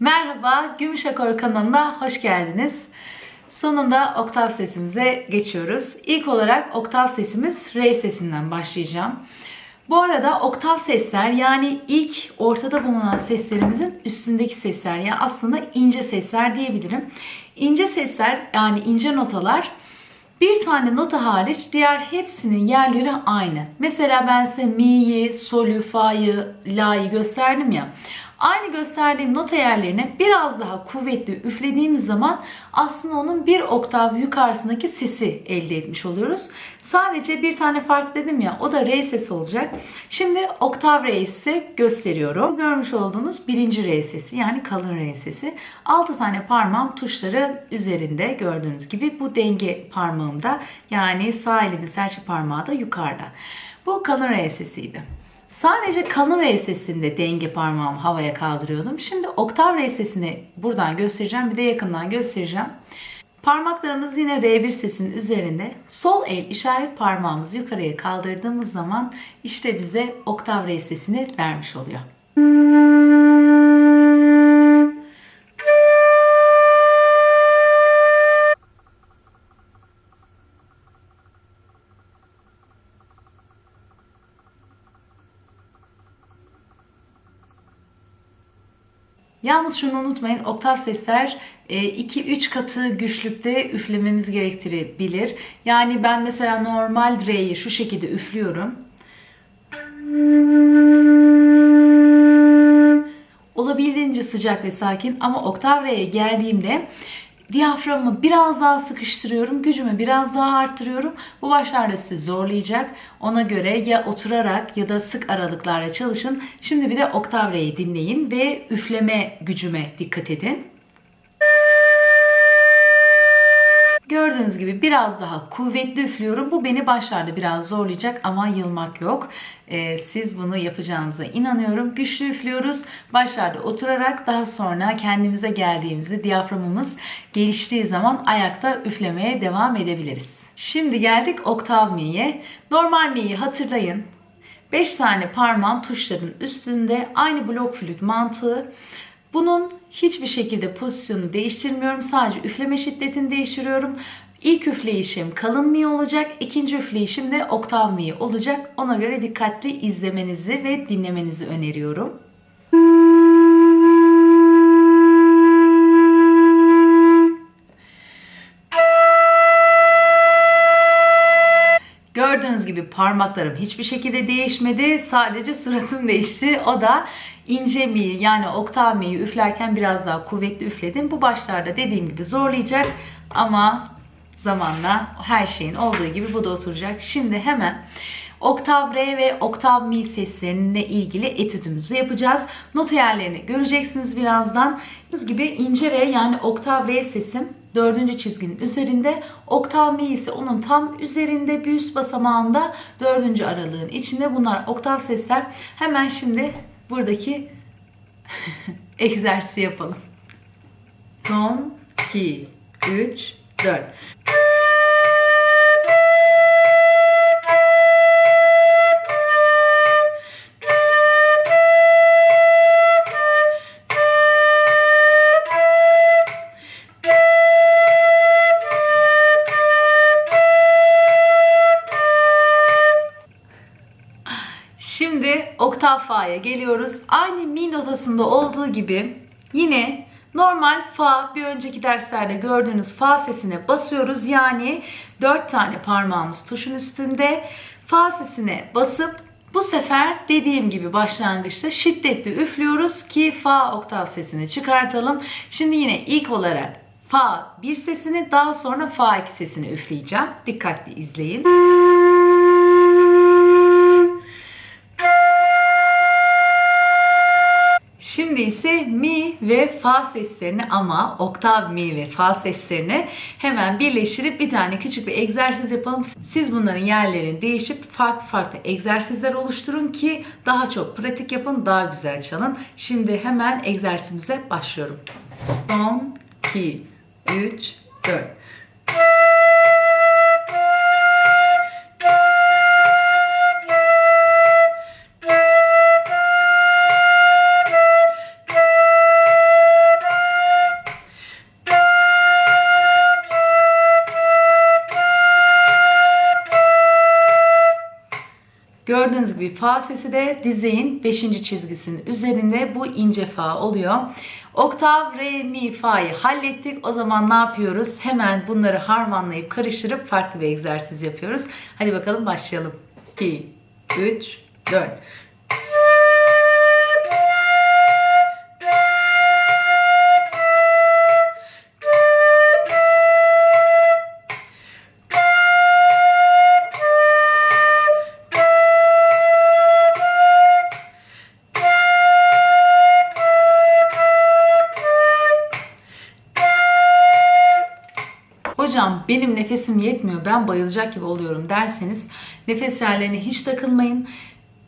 Merhaba, Gümüş Akor kanalına hoş geldiniz. Sonunda oktav sesimize geçiyoruz. İlk olarak oktav sesimiz re sesinden başlayacağım. Bu arada oktav sesler yani ilk ortada bulunan seslerimizin üstündeki sesler yani aslında ince sesler diyebilirim. İnce sesler yani ince notalar bir tane nota hariç diğer hepsinin yerleri aynı. Mesela ben size mi'yi, solü, fa'yı, la'yı gösterdim ya. Aynı gösterdiğim nota yerlerine biraz daha kuvvetli üflediğimiz zaman aslında onun bir oktav yukarısındaki sesi elde etmiş oluyoruz. Sadece bir tane fark dedim ya o da re sesi olacak. Şimdi oktav re sesi gösteriyorum. Görmüş olduğunuz birinci re sesi yani kalın re sesi. 6 tane parmağım tuşları üzerinde gördüğünüz gibi bu denge parmağımda yani sağ elimin serçe parmağı da yukarıda. Bu kalın re sesiydi. Sadece kalın re sesinde denge parmağımı havaya kaldırıyordum. Şimdi oktav re sesini buradan göstereceğim. Bir de yakından göstereceğim. Parmaklarımız yine R1 sesinin üzerinde. Sol el işaret parmağımızı yukarıya kaldırdığımız zaman işte bize oktav re sesini vermiş oluyor. Yalnız şunu unutmayın oktav sesler 2-3 katı güçlükte üflememiz gerektirebilir. Yani ben mesela normal re'yi şu şekilde üflüyorum. Olabildiğince sıcak ve sakin ama oktav re'ye geldiğimde diyaframımı biraz daha sıkıştırıyorum. Gücümü biraz daha arttırıyorum. Bu başlarda sizi zorlayacak. Ona göre ya oturarak ya da sık aralıklarla çalışın. Şimdi bir de oktav re'yi dinleyin ve üfleme gücüme dikkat edin. Gördüğünüz gibi biraz daha kuvvetli üflüyorum. Bu beni başlarda biraz zorlayacak ama yılmak yok. Ee, siz bunu yapacağınıza inanıyorum. Güçlü üflüyoruz. Başlarda oturarak daha sonra kendimize geldiğimizde diyaframımız geliştiği zaman ayakta üflemeye devam edebiliriz. Şimdi geldik oktav mi'ye. Normal mi'yi hatırlayın. 5 tane parmağım tuşların üstünde aynı blok flüt mantığı. Bunun hiçbir şekilde pozisyonu değiştirmiyorum. Sadece üfleme şiddetini değiştiriyorum. İlk üfleyişim kalın mi olacak, ikinci üfleyişim de oktav mi olacak. Ona göre dikkatli izlemenizi ve dinlemenizi öneriyorum. Gördüğünüz gibi parmaklarım hiçbir şekilde değişmedi. Sadece suratım değişti. O da ince mi yani oktav mi'yi üflerken biraz daha kuvvetli üfledim. Bu başlarda dediğim gibi zorlayacak ama zamanla her şeyin olduğu gibi bu da oturacak. Şimdi hemen oktav re ve oktav mi seslerine ilgili etüdümüzü yapacağız. Nota yerlerini göreceksiniz birazdan. Gördüğünüz gibi ince re yani oktav re sesim dördüncü çizginin üzerinde. Oktav mi ise onun tam üzerinde bir üst basamağında dördüncü aralığın içinde. Bunlar oktav sesler. Hemen şimdi buradaki egzersizi yapalım. Son, 2, 3, 4. Şimdi oktav fa'ya geliyoruz. Aynı mi notasında olduğu gibi yine normal fa bir önceki derslerde gördüğünüz fa sesine basıyoruz. Yani 4 tane parmağımız tuşun üstünde. Fa sesine basıp bu sefer dediğim gibi başlangıçta şiddetli üflüyoruz ki fa oktav sesini çıkartalım. Şimdi yine ilk olarak fa bir sesini daha sonra fa iki sesini üfleyeceğim. Dikkatli izleyin. Şimdi ise mi ve fa seslerini ama oktav mi ve fa seslerini hemen birleştirip bir tane küçük bir egzersiz yapalım. Siz bunların yerlerini değişip farklı farklı egzersizler oluşturun ki daha çok pratik yapın, daha güzel çalın. Şimdi hemen egzersizimize başlıyorum. Son, 2, 3, 4. Gördüğünüz gibi fa sesi de dizeğin 5. çizgisinin üzerinde bu ince fa oluyor. Oktav, re, mi, fa'yı hallettik. O zaman ne yapıyoruz? Hemen bunları harmanlayıp karıştırıp farklı bir egzersiz yapıyoruz. Hadi bakalım başlayalım. 2, 3, 4. benim nefesim yetmiyor ben bayılacak gibi oluyorum derseniz nefes yerlerine hiç takılmayın.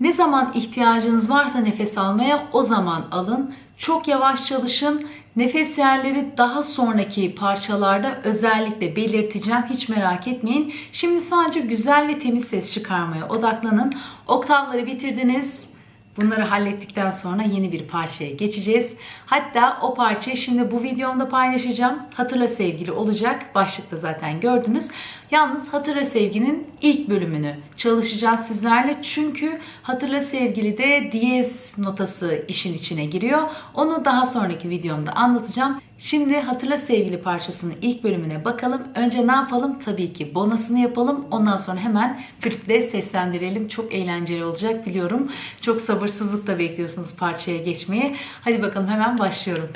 Ne zaman ihtiyacınız varsa nefes almaya o zaman alın. Çok yavaş çalışın. Nefes yerleri daha sonraki parçalarda özellikle belirteceğim. Hiç merak etmeyin. Şimdi sadece güzel ve temiz ses çıkarmaya odaklanın. Oktavları bitirdiniz. Bunları hallettikten sonra yeni bir parçaya geçeceğiz. Hatta o parçayı şimdi bu videomda paylaşacağım. Hatırla sevgili olacak. Başlıkta zaten gördünüz. Yalnız Hatırla Sevgi'nin ilk bölümünü çalışacağız sizlerle. Çünkü Hatırla Sevgili de diyez notası işin içine giriyor. Onu daha sonraki videomda anlatacağım. Şimdi Hatırla Sevgili parçasının ilk bölümüne bakalım. Önce ne yapalım? Tabii ki bonasını yapalım. Ondan sonra hemen flütle seslendirelim. Çok eğlenceli olacak biliyorum. Çok sabırsızlıkla bekliyorsunuz parçaya geçmeyi. Hadi bakalım hemen başlıyorum.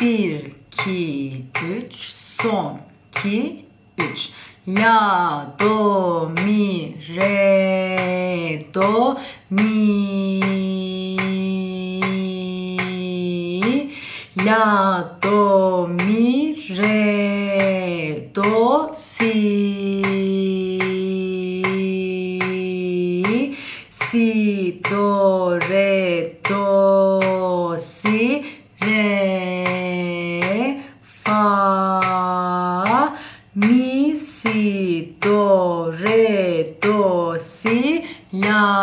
1, 2, 3, son, 2, 3. La, do, mi, re, do, mi. La, do, mi, re, do, si. Si, do, re, do, si, re, fa, mi, si, do, re, do, si, la.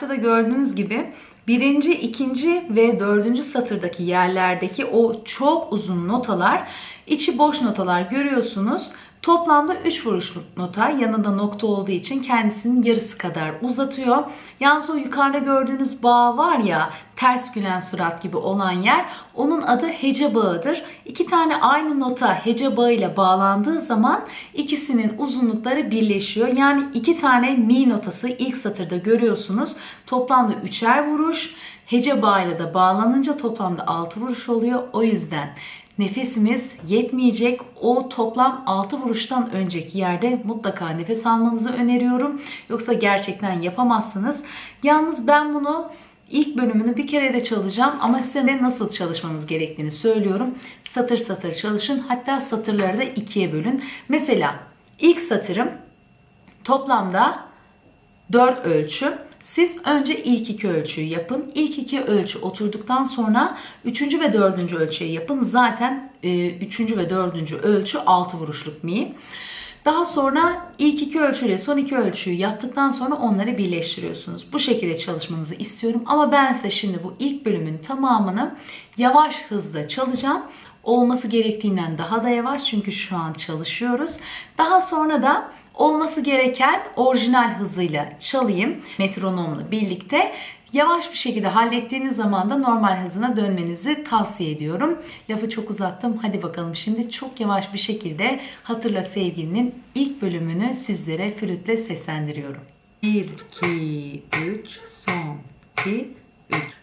Şimdi parçada gördüğünüz gibi birinci, ikinci ve dördüncü satırdaki yerlerdeki o çok uzun notalar içi boş notalar görüyorsunuz. Toplamda 3 vuruşluk nota yanında nokta olduğu için kendisinin yarısı kadar uzatıyor. Yalnız o yukarıda gördüğünüz bağ var ya ters gülen surat gibi olan yer onun adı hece bağıdır. İki tane aynı nota hece bağı ile bağlandığı zaman ikisinin uzunlukları birleşiyor. Yani iki tane mi notası ilk satırda görüyorsunuz. Toplamda üçer vuruş. Hece bağıyla da bağlanınca toplamda 6 vuruş oluyor. O yüzden nefesimiz yetmeyecek. O toplam 6 vuruştan önceki yerde mutlaka nefes almanızı öneriyorum. Yoksa gerçekten yapamazsınız. Yalnız ben bunu ilk bölümünü bir kere de çalacağım ama size ne nasıl çalışmanız gerektiğini söylüyorum. Satır satır çalışın. Hatta satırları da ikiye bölün. Mesela ilk satırım toplamda 4 ölçü. Siz önce ilk iki ölçüyü yapın. İlk iki ölçü oturduktan sonra üçüncü ve dördüncü ölçüyü yapın. Zaten e, üçüncü ve dördüncü ölçü altı vuruşluk mi. Daha sonra ilk iki ölçüyle son iki ölçüyü yaptıktan sonra onları birleştiriyorsunuz. Bu şekilde çalışmanızı istiyorum. Ama ben size şimdi bu ilk bölümün tamamını yavaş hızda çalacağım. Olması gerektiğinden daha da yavaş çünkü şu an çalışıyoruz. Daha sonra da olması gereken orijinal hızıyla çalayım metronomla birlikte. Yavaş bir şekilde hallettiğiniz zaman da normal hızına dönmenizi tavsiye ediyorum. Lafı çok uzattım. Hadi bakalım şimdi çok yavaş bir şekilde Hatırla Sevgili'nin ilk bölümünü sizlere flütle seslendiriyorum. 1, 2, 3, son, 2, 3.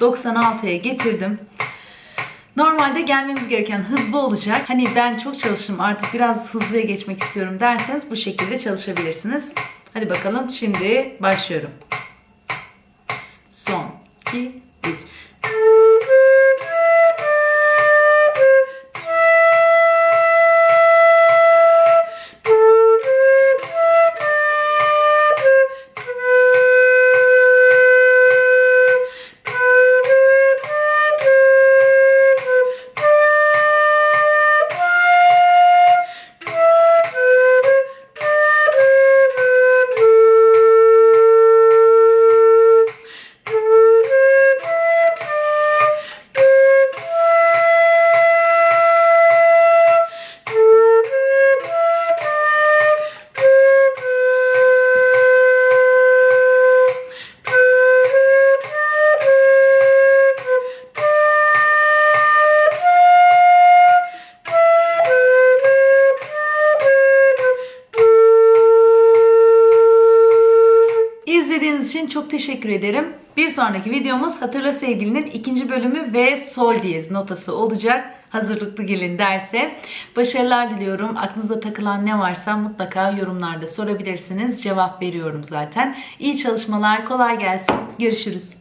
96'ya getirdim. Normalde gelmemiz gereken hız bu olacak. Hani ben çok çalıştım artık biraz hızlıya geçmek istiyorum derseniz bu şekilde çalışabilirsiniz. Hadi bakalım şimdi başlıyorum. Son, 2, teşekkür ederim. Bir sonraki videomuz Hatırla Sevgili'nin ikinci bölümü ve sol diyez notası olacak. Hazırlıklı gelin derse. Başarılar diliyorum. Aklınıza takılan ne varsa mutlaka yorumlarda sorabilirsiniz. Cevap veriyorum zaten. İyi çalışmalar, kolay gelsin. Görüşürüz.